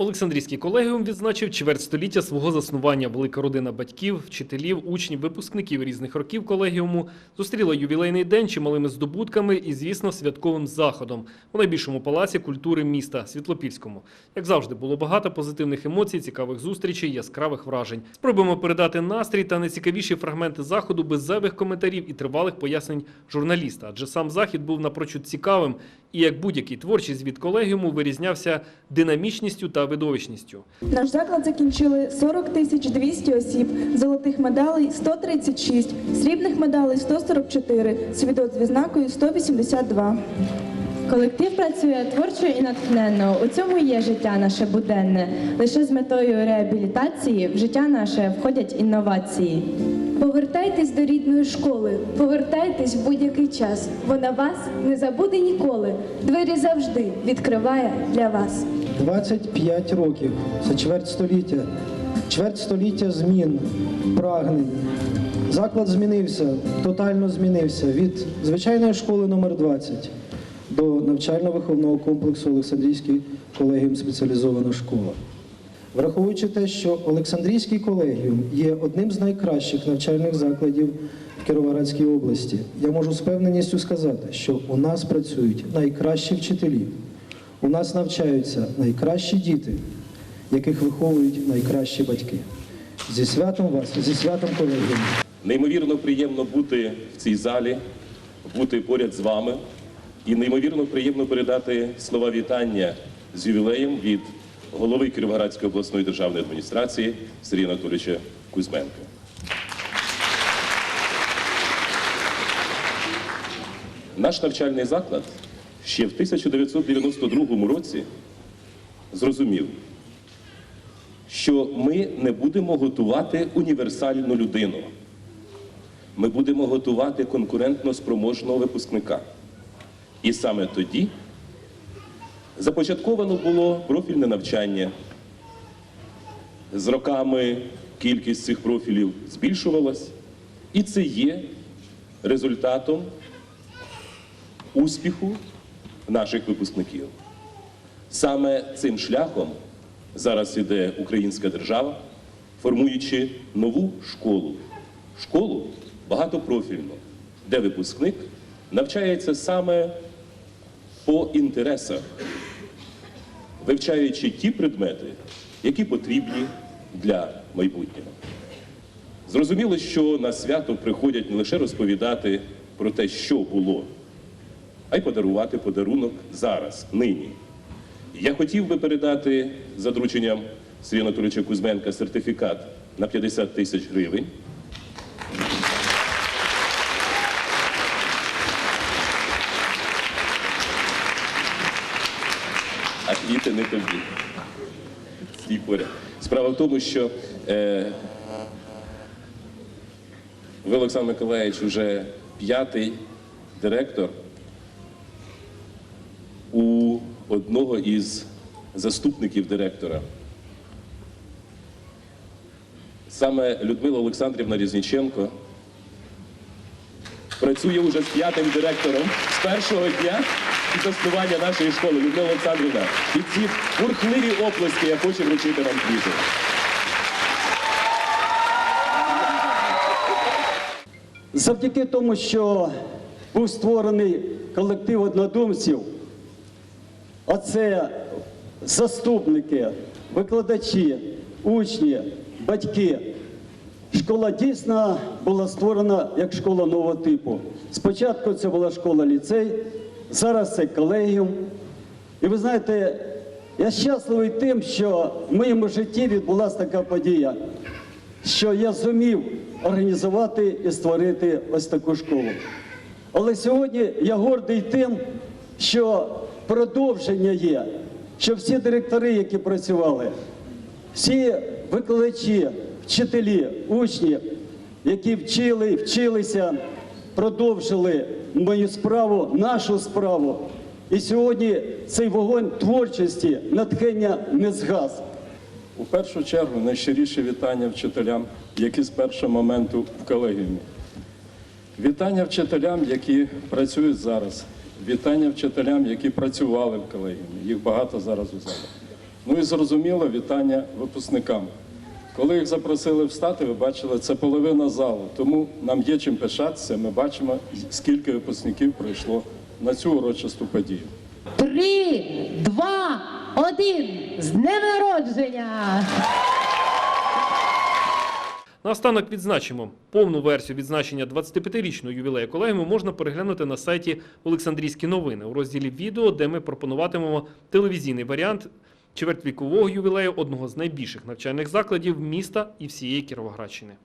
Олександрійський колегіум відзначив чверть століття свого заснування. Велика родина батьків, вчителів, учнів, випускників різних років колегіуму зустріла ювілейний день чималими здобутками і, звісно, святковим заходом у найбільшому палаці культури міста Світлопільському. Як завжди, було багато позитивних емоцій, цікавих зустрічей, яскравих вражень. Спробуємо передати настрій та найцікавіші фрагменти заходу без зайвих коментарів і тривалих пояснень журналіста, адже сам захід був напрочуд цікавим і, як будь-який творчий звіт колегіуму, вирізнявся динамічністю та видовищністю. Наш заклад закінчили 40 тисяч 200 осіб, золотих медалей 136, срібних медалей 144, свідоцтв зі знакою 182. Колектив працює творчо і натхненно. У цьому є життя наше буденне. Лише з метою реабілітації в життя наше входять інновації. Повертайтесь до рідної школи, повертайтесь в будь-який час. Вона вас не забуде ніколи. Двері завжди відкриває для вас. 25 років це чверть століття, чверть століття змін, прагнень. Заклад змінився, тотально змінився від звичайної школи номер 20 до навчально-виховного комплексу Олександрійський колегіум спеціалізована школа. Враховуючи те, що Олександрійський колегіум є одним з найкращих навчальних закладів в Кіровоградській області, я можу з певненістю сказати, що у нас працюють найкращі вчителі, у нас навчаються найкращі діти, яких виховують найкращі батьки. Зі святом вас, зі святом колегіуму. Неймовірно приємно бути в цій залі, бути поряд з вами. І неймовірно приємно передати слова вітання з ювілеєм від голови Кіровоградської обласної державної адміністрації Сергія Анатолійовича Кузьменка. Наш навчальний заклад ще в 1992 році зрозумів, що ми не будемо готувати універсальну людину. Ми будемо готувати конкурентно спроможного випускника. І саме тоді започатковано було профільне навчання. З роками кількість цих профілів збільшувалась, і це є результатом успіху наших випускників. Саме цим шляхом зараз іде українська держава, формуючи нову школу. Школу багатопрофільну, де випускник навчається саме по інтересах, вивчаючи ті предмети, які потрібні для майбутнього. Зрозуміло, що на свято приходять не лише розповідати про те, що було, а й подарувати подарунок зараз, нині. Я хотів би передати за дорученням Сергія Анатолійовича Кузьменка сертифікат на 50 тисяч гривень. А квіти не тобі. Стій поряд. Справа в тому, що е, ви, Олександр Миколаївич, вже п'ятий директор у одного із заступників директора. Саме Людмила Олександрівна Різніченко працює уже з п'ятим директором з першого дня і заснування нашої школи. Людмила Олександрівна, під ці бурхливі оплески я хочу вручити вам квіти. Завдяки тому, що був створений колектив однодумців, а це заступники, викладачі, учні, батьки. Школа дійсно була створена як школа нового типу. Спочатку це була школа ліцей, зараз це колегіум. І ви знаєте, я щасливий тим, що в моєму житті відбулася така подія, що я зумів організувати і створити ось таку школу. Але сьогодні я гордий тим, що продовження є, що всі директори, які працювали, всі викладачі, вчителі, учні, які вчили, вчилися, продовжили мою справу, нашу справу. І сьогодні цей вогонь творчості, натхнення не згас. У першу чергу найщиріше вітання вчителям, які з першого моменту в колегіумі. Вітання вчителям, які працюють зараз. Вітання вчителям, які працювали в колегіумі. Їх багато зараз у залі. Ну і зрозуміло, вітання випускникам. Коли їх запросили встати, ви бачили, це половина залу. Тому нам є чим пишатися. Ми бачимо, скільки випускників прийшло на цю урочисту подію. Три, два, один. З днем народження! Наостанок відзначимо повну версію відзначення 25-річного ювілею колегіуму можна переглянути на сайті Олександрійські новини у розділі відео, де ми пропонуватимемо телевізійний варіант чвертьвікового ювілею одного з найбільших навчальних закладів міста і всієї Кіровоградщини.